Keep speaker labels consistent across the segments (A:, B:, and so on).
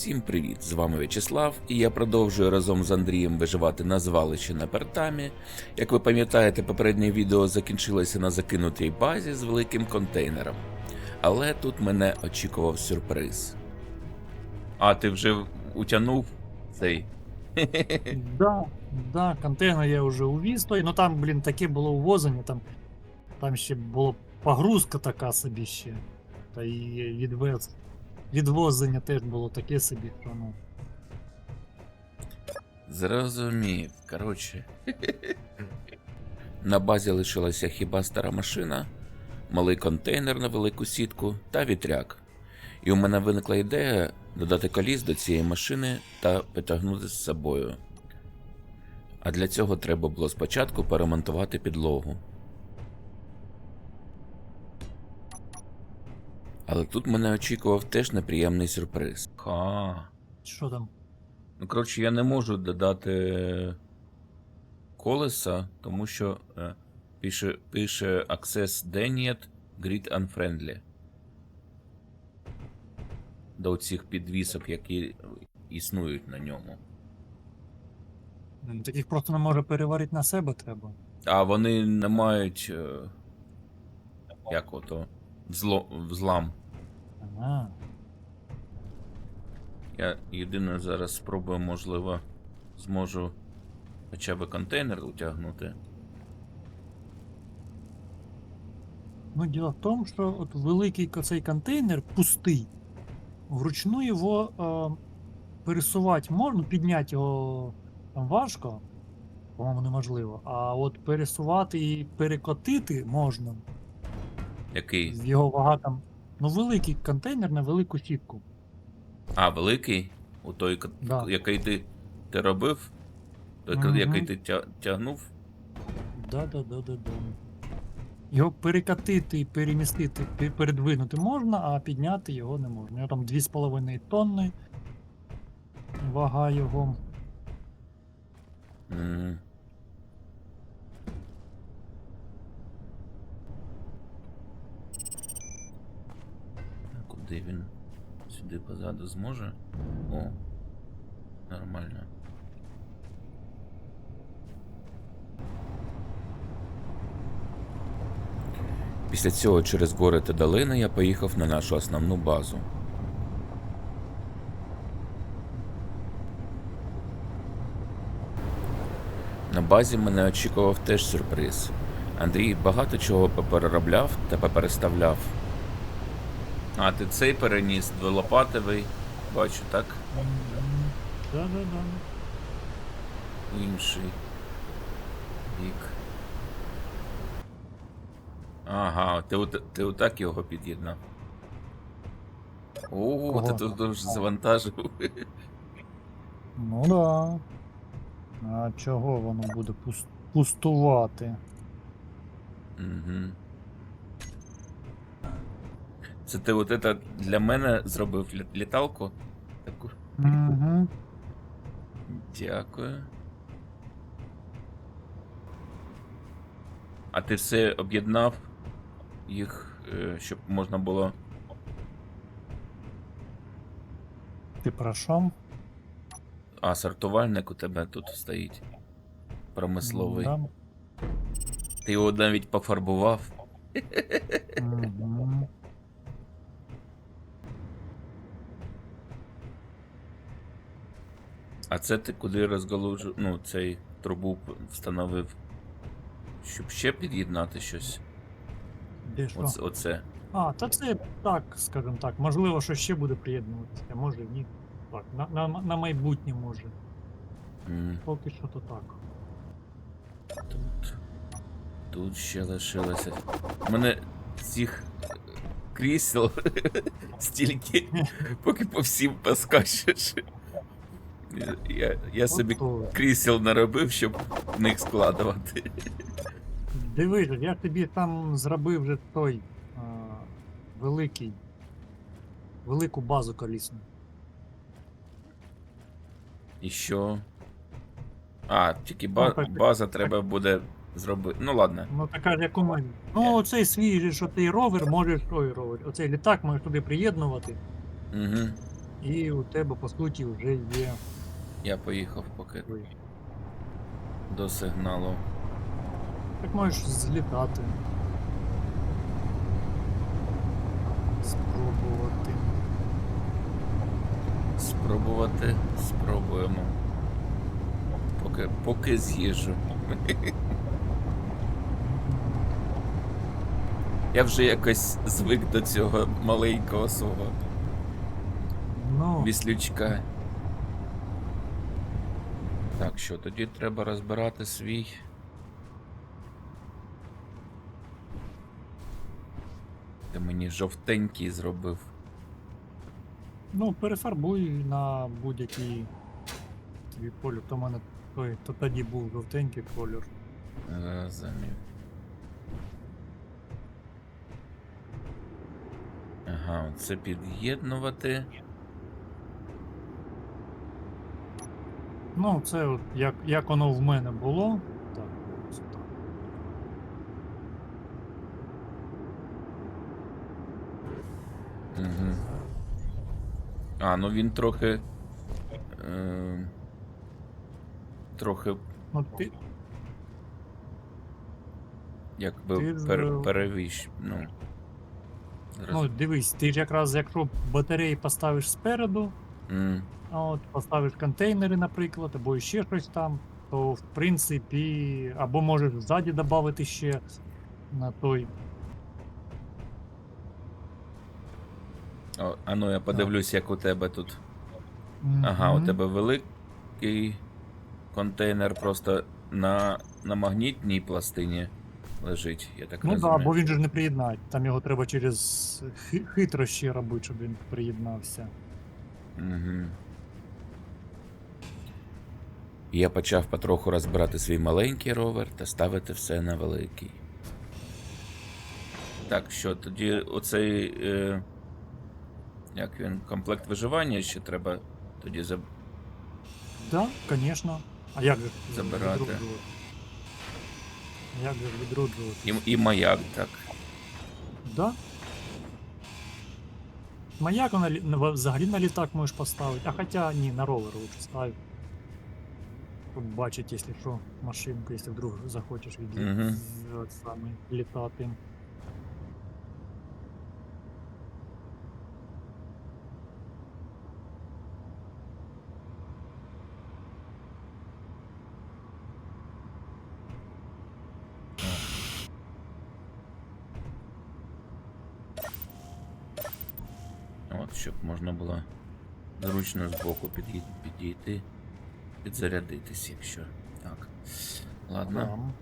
A: Всім привіт! З вами В'ячеслав, і я продовжую разом з Андрієм виживати на звалищі на Пертамі. Як ви пам'ятаєте, попереднє відео закінчилося на закинутій базі з великим контейнером. Але тут мене очікував сюрприз. А, ти вже утягнув цей.
B: Да, да, контейнер я вже увіз той, ну там, блін, таке було увозення, там, там ще була погрузка така собі ще. Та і відвез. Відвозення теж було таке собі, що ну.
A: Зрозумів. Коротше. На базі лишилася хіба стара машина, малий контейнер на велику сітку та вітряк. І у мене виникла ідея додати коліс до цієї машини та потягнути з собою. А для цього треба було спочатку поремонтувати підлогу. Але тут мене очікував теж неприємний сюрприз. Ха.
B: Що там?
A: Ну, коротше, я не можу додати колеса, тому що е, пише, пише Access Denied Grid Unfriendly. До цих підвісок, які існують на ньому.
B: Таких просто не може переварити на себе треба.
A: А вони не мають. е, Як ото. Зло, взлам.
B: Ага.
A: Я єдине зараз спробую, можливо, зможу хоча б контейнер утягнути.
B: Ну, діло в тому, що от великий цей контейнер пустий. Вручну його е, пересувати можна, підняти його там важко, по-моєму, неможливо. А от пересувати і перекотити можна.
A: Який?
B: Його вага там. Ну, великий контейнер на велику сітку.
A: А, великий? У той,
B: Да.
A: який ти, ти робив? Той,
B: Мгм.
A: який ти тя- тягнув?
B: Да, да, да, да, да. Його перекатити і перемістити, пе- передвинути можна, а підняти його не можна. Його там 2,5 тонни. Вага його.
A: М. Куди він? Сюди позаду зможе? О. Нормально. Після цього через гори та долини я поїхав на нашу основну базу. На базі мене очікував теж сюрприз. Андрій багато чого попереробляв та попереставляв. А, ти цей переніс дволопатовий, бачу, так?
B: Да, да, да.
A: Інший бік. Ага, ти, от- ти отак його під'єднав. О,
B: Кого?
A: ти тут дуже завантажив.
B: Ну да. А чого воно буде пус- пустувати?
A: Угу. Це ти от это для мене зробив лі- літалку? Таку.
B: Угу.
A: Дякую. А ти все об'єднав їх, е, щоб можна було.
B: Ти про що?
A: А, сортувальник у тебе тут стоїть. Промисловий.
B: Да.
A: Ти його навіть пофарбував.
B: Мгм.
A: А це ти куди розгалужив, ну, цей трубу встановив. Щоб ще під'єднати щось.
B: Де що?
A: Оце. оце.
B: А, та це так, скажімо так. Можливо, що ще буде приєднуватися, а може ні. Так, на, на, на майбутнє може.
A: М.
B: Поки що то так.
A: Тут. Тут ще лишилося. У мене цих крісел стільки, поки по всім поскачеш. Я, я, я собі крісел наробив, щоб в них складувати.
B: Дивись, я тобі там зробив вже той а, великий. Велику базу колісну.
A: І що? А, тільки ба-
B: Ну, так-
A: база треба буде зробити. Ну ладно.
B: Ну така ж яку ми. Ну, оцей свій же, що ти ровер, можеш. Ой, ровер. Оцей літак можеш туди приєднувати.
A: Угу.
B: І у тебе, по суті, вже є
A: Я поїхав поки до сигналу.
B: Так можеш злітати. Спробувати.
A: Спробувати, спробуємо. Поки, поки з'їжджу. Я вже якось звик до цього маленького свого
B: Ну,
A: віслючка. Так, що тоді треба розбирати свій. Ти мені жовтенький зробив.
B: ну перефарбуй на будь-який твій колір. То в мене той, то тоді був жовтенький колір.
A: Розумів. Ага, це під'єднувати.
B: Ну, це от як, як воно в мене було. Так, ось так.
A: Угу. А, ну він трохи. Е, трохи
B: Ну, ти,
A: якби
B: Ти
A: пер, перевіщ. Ну.
B: ну, дивись, ти ж якраз якщо батареї поставиш спереду,
A: М,
B: а от поставиш контейнери, наприклад, або ще щось там, то в принципі, або можеш ззаді додати ще на той.
A: О, а ну я подивлюсь, як у тебе тут. Ага, у тебе великий контейнер просто на, на магнітній пластині лежить, я так
B: Ну
A: розумію.
B: да, бо він же не приєднає. Там його треба через хи- хитрощі робити, щоб він приєднався.
A: Угу. Я почав потроху розбирати свій маленький ровер та ставити все на великий. Так, що тоді оцей. Е, як він, комплект виживання ще треба тоді заб...
B: Так, да, звісно. А як же
A: Забирати.
B: Як же відроджувати?
A: І, і маяк, так.
B: Да? Маяк на, лі- на- взагалі на літак можеш поставити. А хоча ні, на ровер лучше ставь. Щоб бачити, якщо що, машинку, якщо вдруг захочеш від
A: Мгм.
B: от саме літати.
A: Щоб можна було зручно збоку під'ї- підійти, підзарядитись, якщо. Так. Ладно.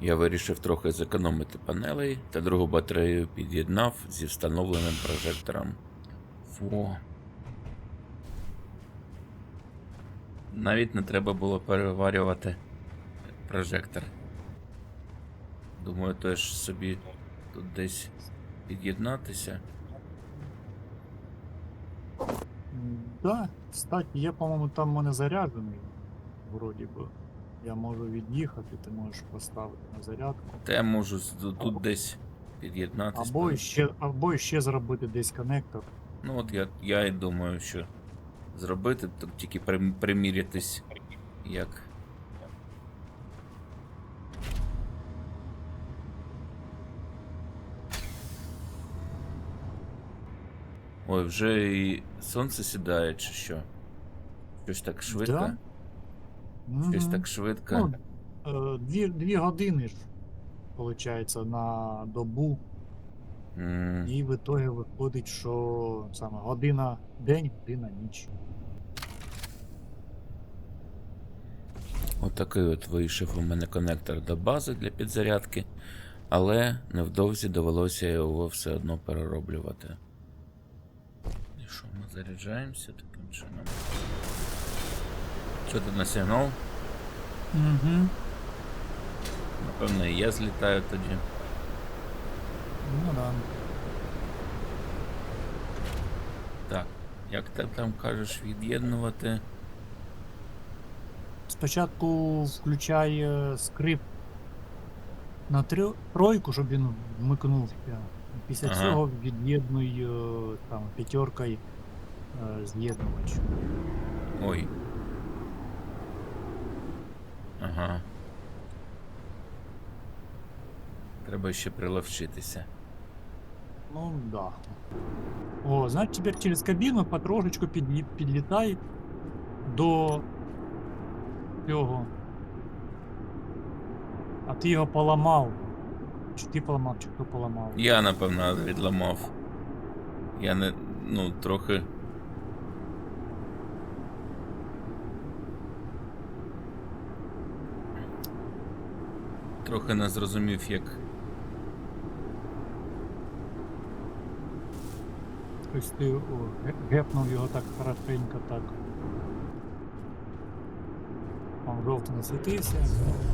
A: Я вирішив трохи зекономити панелей та другу батарею під'єднав зі встановленим прожектором. Фу. Навіть не треба було переварювати прожектор. Думаю, теж собі тут десь під'єднатися.
B: Да, кстати, я, по-моєму, там в мене заряджений. Вроді би. Я можу від'їхати, ти можеш поставити на зарядку.
A: Та я можу тут десь під'єднатися.
B: Або ще, або ще зробити десь коннектор.
A: Ну от я, я і думаю, що зробити, тільки примірятись, як. Ой, вже і сонце сідає, чи що? Щось так швидко?
B: Да.
A: Щось
B: Мгм.
A: так швидко.
B: Ну, дві, дві години ж, виходить, на добу.
A: М,
B: І в ітогі виходить, що саме година день, година ніч.
A: Отакий от вийшов у мене коннектор до бази для підзарядки, але невдовзі довелося його все одно перероблювати. І що, ми заряджаємося таким чином? Що ти на сигнал?
B: Угу.
A: Напевно, і я злітаю тоді.
B: Ну да.
A: Так, як ти там кажеш, від'єднувати?
B: Спочатку включай скрипт на тройку, щоб він вмикнувся. Після
A: Ага.
B: цього від'єднуй е, там п'ятеркою е, з'єднувач.
A: Ой. Ага. Треба ще приловчитися.
B: Ну да. О, значить тепер через кабіну потрошечку підлі- підлітай до цього. А ти його поламав. Чи ти поламав, чи хто поламав?
A: Я, напевно, відламав. Я не. ну, трохи. Трохи не зрозумів, як.
B: Тобто ти о, гепнув його так хорошенько так. Он жовтий насвітився,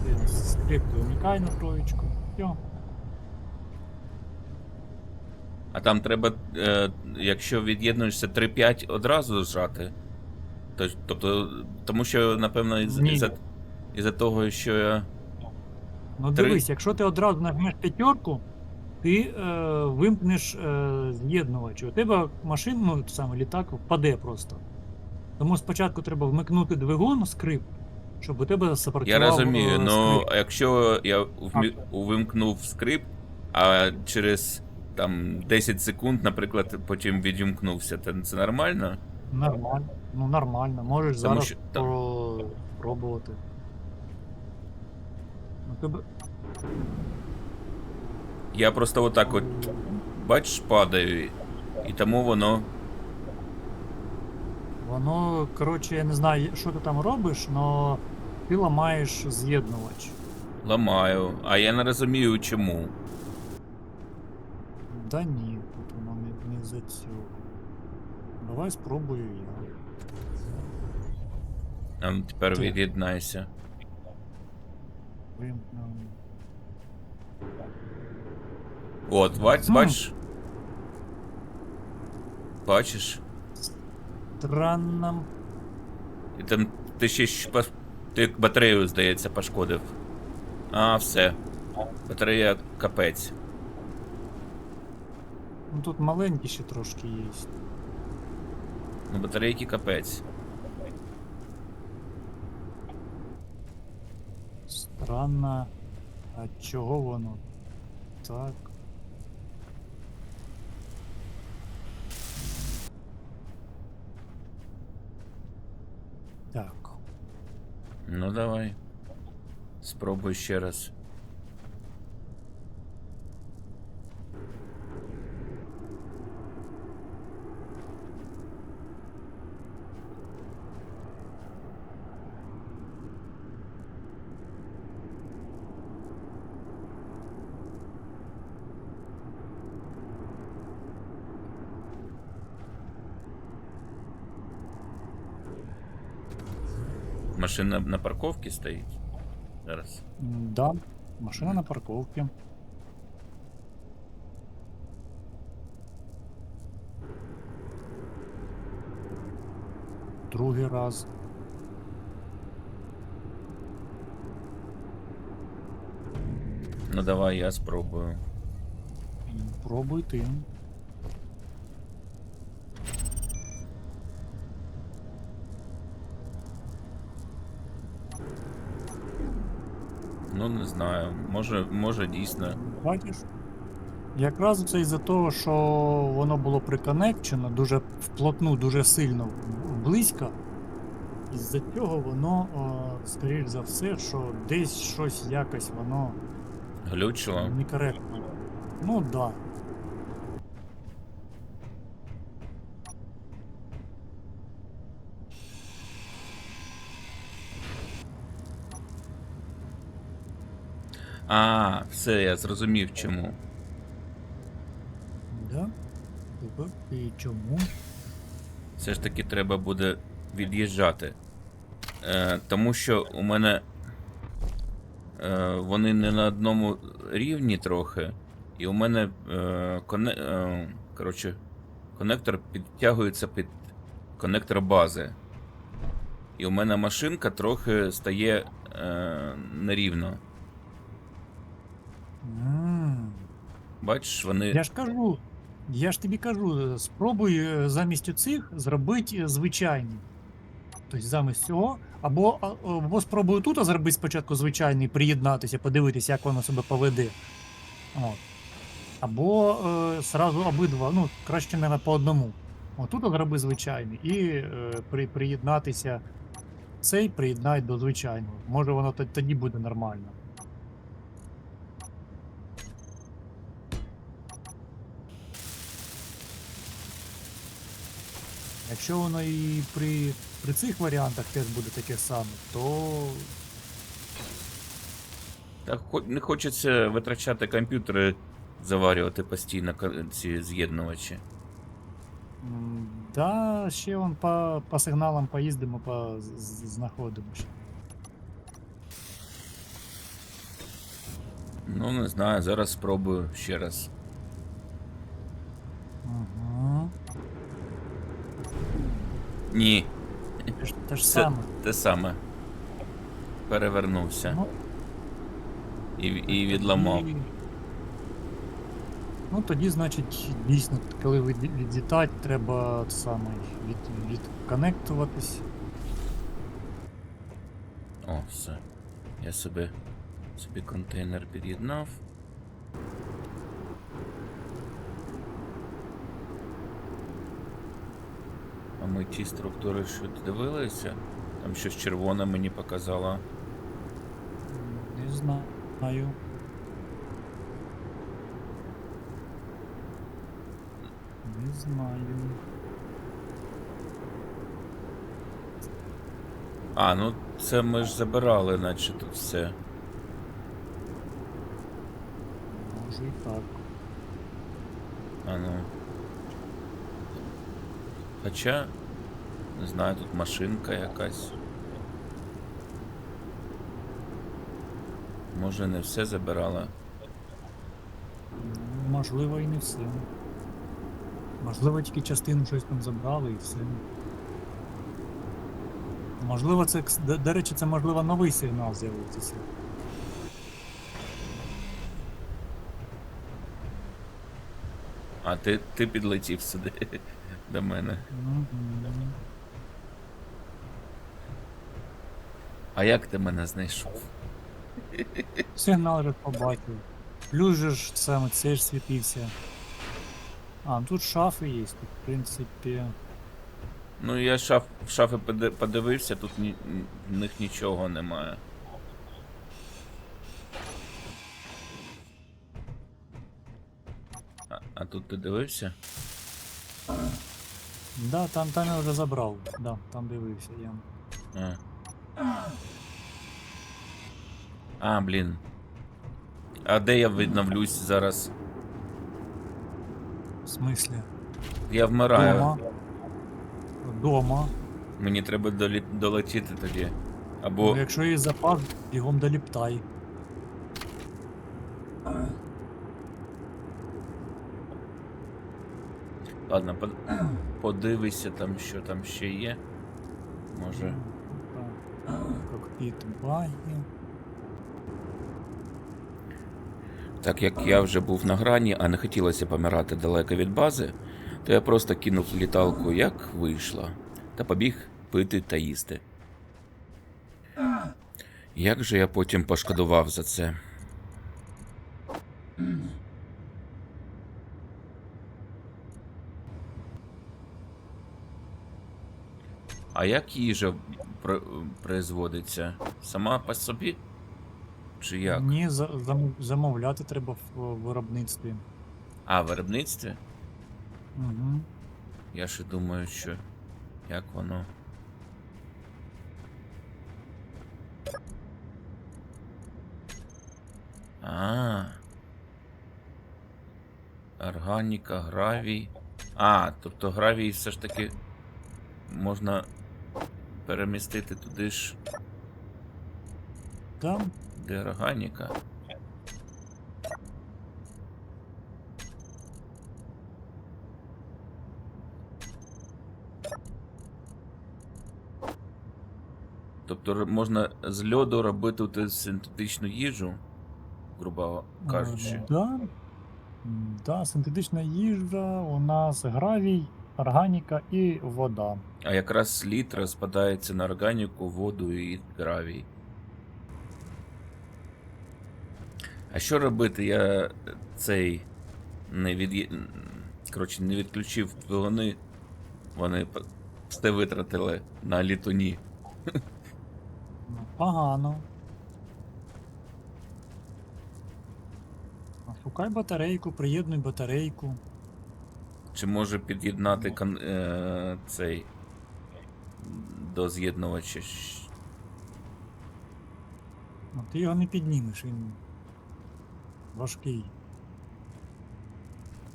B: ти скрипку вмикай на троєчку. Все.
A: А там треба, е, якщо від'єднуєшся 3-5 одразу зжати. Тобто, тому що, напевно, із,
B: Ні.
A: із-за, із-за того, що я.
B: Ну
A: Три.
B: дивись, якщо ти одразу нажмеш п'ятерку, ти е, вимкнеш е, з'єднувач. У тебе машина, ну саме літак, впаде просто. Тому спочатку треба вмикнути двигун, скрип, щоб у тебе
A: Я
B: сопротивав
A: розумію,
B: е,
A: ну
B: скрип.
A: якщо я вмі- увімкнув скрипт, а через там 10 секунд, наприклад, потім відімкнувся, це нормально?
B: Нормально. Ну нормально, можеш
A: Тому
B: зараз
A: що там-
B: про- пробувати. Ну, тебе...
A: Я просто отак от, бачиш, падаю, і- і тому воно.
B: Воно, коротше, я не знаю, що ти там робиш, але ти ламаєш з'єднувач.
A: Ламаю, а я не розумію чому.
B: Да ні, тут воно не, не за цього. Давай спробую я.
A: А ну, тепер
B: Ти.
A: від'єднайся.
B: Вимкну.
A: От, бач,
B: Мгм.
A: бачиш? Бачиш?
B: Странно.
A: І там ти ще щ- пос- ти батарею, здається, пошкодив. А, все. Батарея капець.
B: Ну тут маленькі ще трошки є.
A: Ну, батарейки капець.
B: Странно. А чого воно? Так. Так.
A: Ну давай. Спробуй ще раз. Машина на парковці стоїть. Зараз.
B: Да. Машина на парковці. Другий раз.
A: Ну давай я спробую.
B: Пробуй ти.
A: Ну не знаю. Може, може дійсно.
B: Бачиш? Якраз це із-за того, що воно було приконекчено дуже вплотну, дуже сильно близько. Із-за цього воно, о, скоріш за все, що десь щось якось воно
A: Глючило.
B: некоректно. Ну так. Да.
A: А, все, я зрозумів чому.
B: Да? І чому?
A: Все ж таки треба буде від'їжджати. Е, тому що у мене е, вони не на одному рівні трохи. І у мене е, коне, е, коротше, конектор підтягується під конектор бази. І у мене машинка трохи стає е, нерівно. Бачиш, вони.
B: Я ж кажу, я ж тобі кажу, спробуй е, замість цих зробити е, звичайні. Тобто замість цього, або, або спробуй тут зробити спочатку звичайний, приєднатися, подивитися, як воно себе поведе. От. Або е, сразу обидва, ну, краще, мабуть, по одному. Отут зроби звичайний і е, при, приєднатися. Цей приєднай до звичайного. Може воно тоді буде нормально. Якщо воно і при, при цих варіантах теж буде таке саме, то
A: Так не хочеться витрачати комп'ютери, заварювати постійно ці з'єднувачі.
B: да, ще вон по, по сигналам поїздимо, по знаходимо ще.
A: Ну, не знаю, зараз спробую ще раз.
B: Угу.
A: Ні,
B: Те ж, те ж
A: Це-
B: саме.
A: те саме. Перевернувся
B: Ну,
A: і, і відламав.
B: і- Ну тоді, значить, дійсно, коли відлітати, треба те саме від, відконектуватись.
A: О, все. Я собі, собі контейнер під'єднав. Ми ті структури що дивилися? Там щось червоне мені показало.
B: Не знаю. Не знаю.
A: А, ну це ми ж забирали, наче тут все.
B: Може і так.
A: А ну. Хоча, не знаю, тут машинка якась. Може не все забирала.
B: Можливо, і не все. Можливо, тільки частину щось там забрали і все. Можливо, це, до, речі, це можливо новий сигнал з'явився.
A: А ти, ти підлетів сюди до мене.
B: Мгм.
A: А як ти мене знайшов?
B: Сигнал вже побачив. Плюс же ж саме цей ж світився. А, ну тут шафи є, тут, в принципі.
A: Ну я шаф, шафи поди- подивився, тут ні, в них нічого немає. А, а тут ти дивився?
B: Да, там, там я вже забрав. Да, там дивився я.
A: А. А, блін. А де я відновлюсь зараз?
B: В смислі?
A: Я вмираю.
B: Дома. Дома.
A: Мені треба долі... долетіти тоді.
B: Ну, якщо є запас, бігом доліптай.
A: Ладно, под... подивися там, що там ще є. Може.
B: Кокпіт баги.
A: Так як я вже був на грані, а не хотілося помирати далеко від бази, то я просто кинув літалку як вийшла, та побіг пити та їсти. Як же я потім пошкодував за це? А як їжа при- производиться? Сама по собі? Чи як?
B: Ні, за, зам- замовляти треба в в виробництві.
A: А, в виробництві?
B: Угу.
A: Я ще думаю, що як воно. А. Органіка, гравій. А, тобто гравій все ж таки можна перемістити туди ж,
B: Там
A: де органіка. Тобто можна з льоду робити синтетичну їжу. грубо кажучи.
B: Е, Да. Да, синтетична їжа, у нас гравій, органіка і вода.
A: А якраз слід розпадається на органіку, воду і гравій. А що робити? Я цей не від... Коротше, не відключив двигуни. Вони все витратили на літуні.
B: Погано. Шукай батарейку, приєднуй батарейку.
A: Чи може під'єднати кон... е... цей до з'єднувача?
B: Ну, ти його не піднімеш, він важкий.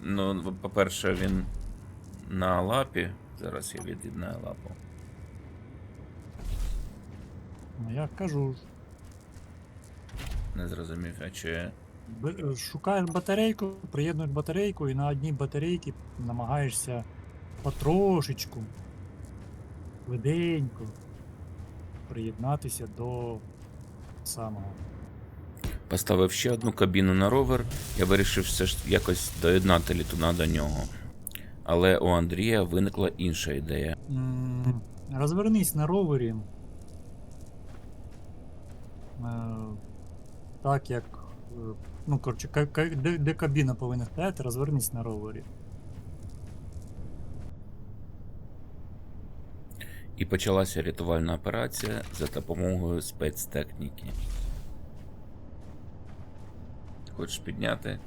A: Ну, по-перше, він на лапі. Зараз я від'єднаю лапу.
B: Ну, я кажу,
A: Не зрозумів, а чи.
B: б- е, шукаєш батарейку, приєднуєш батарейку і на одній батарейці намагаєшся потрошечку, швиденько приєднатися до самого.
A: Поставив ще одну кабіну на ровер, я вирішив все ж якось доєднати літуна до нього. Але у Андрія виникла інша ідея.
B: М, Розвернись на ровері. Е, Так як. е, Ну, коротше, ка- ка- де, де кабіна повинна стояти, розвернись на ровері.
A: І почалася рятувальна операція за допомогою спецтехніки. Хочеш підняти?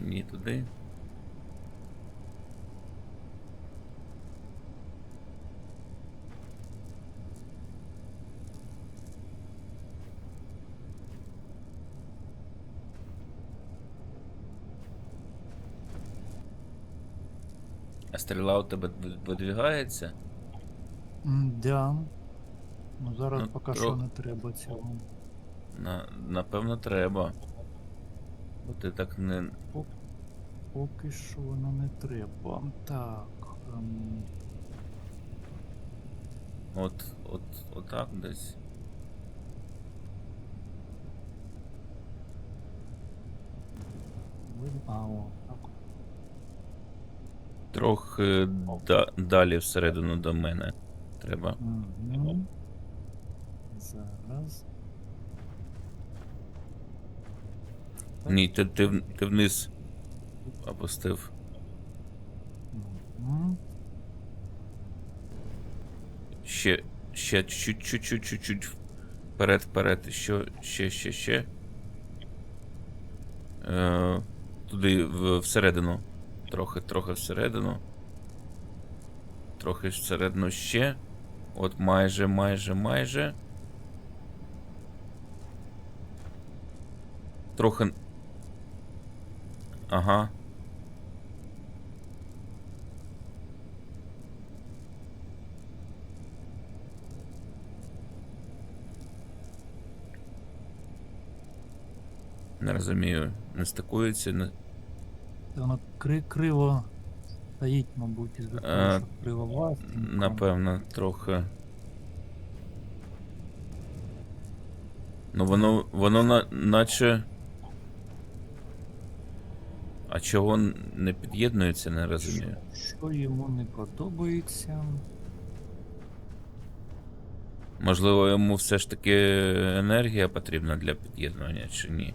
A: Мені туди. А стріла у тебе видвигається?
B: Да. Ну зараз
A: Ну,
B: поки
A: тро-
B: що не треба цього.
A: На, напевно, треба. Бо ти так не.
B: Поки що воно не треба. Так. ем,
A: От, от, отак десь.
B: А, о, так.
A: Трохи да, далі всередину до мене треба.
B: Мгм. Зараз.
A: Ні, ти, ти, ти вниз опустив. Ще, ще чуть чуть чуть чуть чуть вперед, вперед, що, ще, ще, ще. Е, туди в, всередину. Трохи, трохи всередину. Трохи всередину ще. От майже, майже, майже. Трохи. Ага. Не розумію. Не стикується. Не...
B: Воно кри криво стоїть, мабуть, із-за
A: Е,
B: що криво власне.
A: Напевно, трохи. Ну воно. воно на, наче. А чого не під'єднується, не розумію.
B: Що йому не подобається?
A: Можливо, йому все ж таки енергія потрібна для під'єднання чи ні.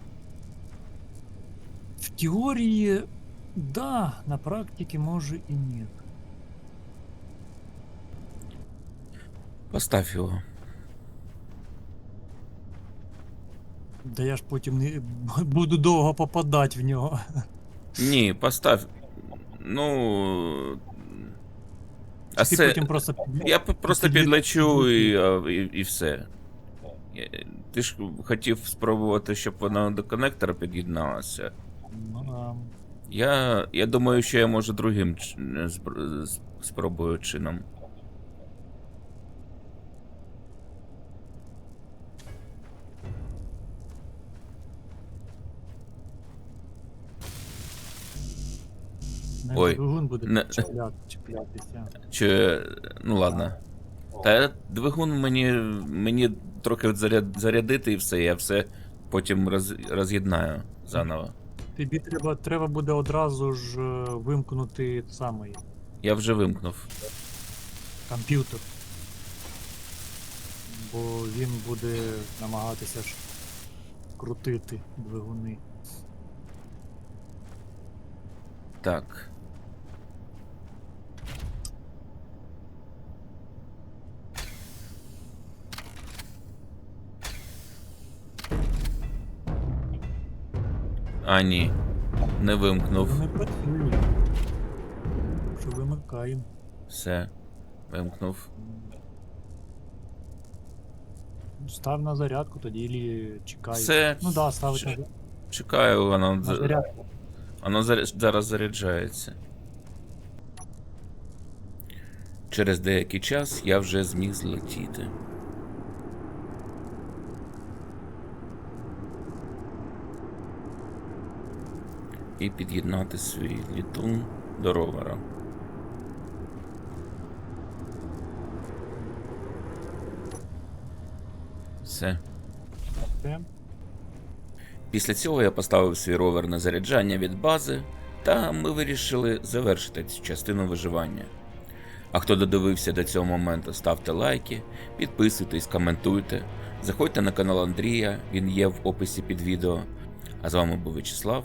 B: В теорії, да, на практиці може і ні.
A: Постав його.
B: Да я ж потім не буду довго попадати в нього.
A: Ні, постав. Ну. А
B: Ти
A: це.
B: потім просто
A: Я п- просто підлечу і, а, і, і все. Я- Ти ж хотів спробувати, щоб вона до коннектора під'єдналася.
B: Ну, да.
A: Я, я думаю, що я можу другим ч- спр- с- спробую чином. Ой,
B: двигун буде
A: не-
B: чіпля- чіплятися.
A: Чи. Ну ладно. Та двигун мені, мені трохи заряд, зарядити і все, я все потім роз... роз'єднаю заново.
B: Тобі треба, треба буде одразу ж е, вимкнути самий
A: Я вже вимкнув.
B: комп'ютер. Бо він буде намагатися ж крутити двигуни.
A: Так. А, ні. Не вимкнув.
B: Вони працюють. Що вимикаємо.
A: Все. Вимкнув.
B: Став на зарядку, тоді і чекай.
A: Все.
B: Ну да, ставить
A: Ще-
B: на,
A: Чекаю, воно,
B: на зарядку.
A: воно заря- зараз заряджається. Через деякий час я вже зміг злетіти. І під'єднати свій літун до ровера.
B: Все.
A: Після цього я поставив свій ровер на заряджання від бази, та ми вирішили завершити цю частину виживання. А хто додивився до цього моменту, ставте лайки, підписуйтесь, коментуйте, заходьте на канал Андрія, він є в описі під відео. А з вами був Вячеслав.